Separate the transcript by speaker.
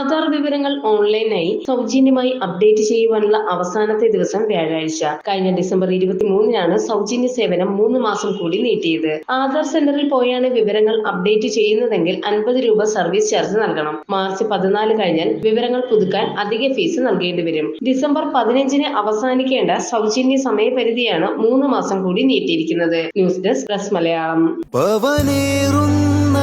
Speaker 1: ആധാർ വിവരങ്ങൾ ഓൺലൈനായി സൗജന്യമായി അപ്ഡേറ്റ് ചെയ്യുവാനുള്ള അവസാനത്തെ ദിവസം വ്യാഴാഴ്ച. കഴിഞ്ഞ ഡിസംബർ ഇരുപത്തിമൂന്നിനാണ് സൗജന്യ സേവനം മൂന്ന് മാസം കൂടി നീട്ടിയത്. ആധാർ സെന്ററിൽ പോയാണ് വിവരങ്ങൾ അപ്ഡേറ്റ് ചെയ്യുന്നതെങ്കിൽ അൻപത് രൂപ സർവീസ് ചാർജ് നൽകണം. മാർച്ച് പതിനാല് കഴിഞ്ഞാൽ വിവരങ്ങൾ പുതുക്കാൻ അധിക ഫീസ് നൽകേണ്ടി വരും. ഡിസംബർ പതിനഞ്ചിന് അവസാനിക്കേണ്ട സൗജന്യ സമയപരിധിയാണ് മൂന്ന് മാസം കൂടി നീട്ടിയിരിക്കുന്നത്. News desk press Malayalam.
Speaker 2: പവനേറുന്ന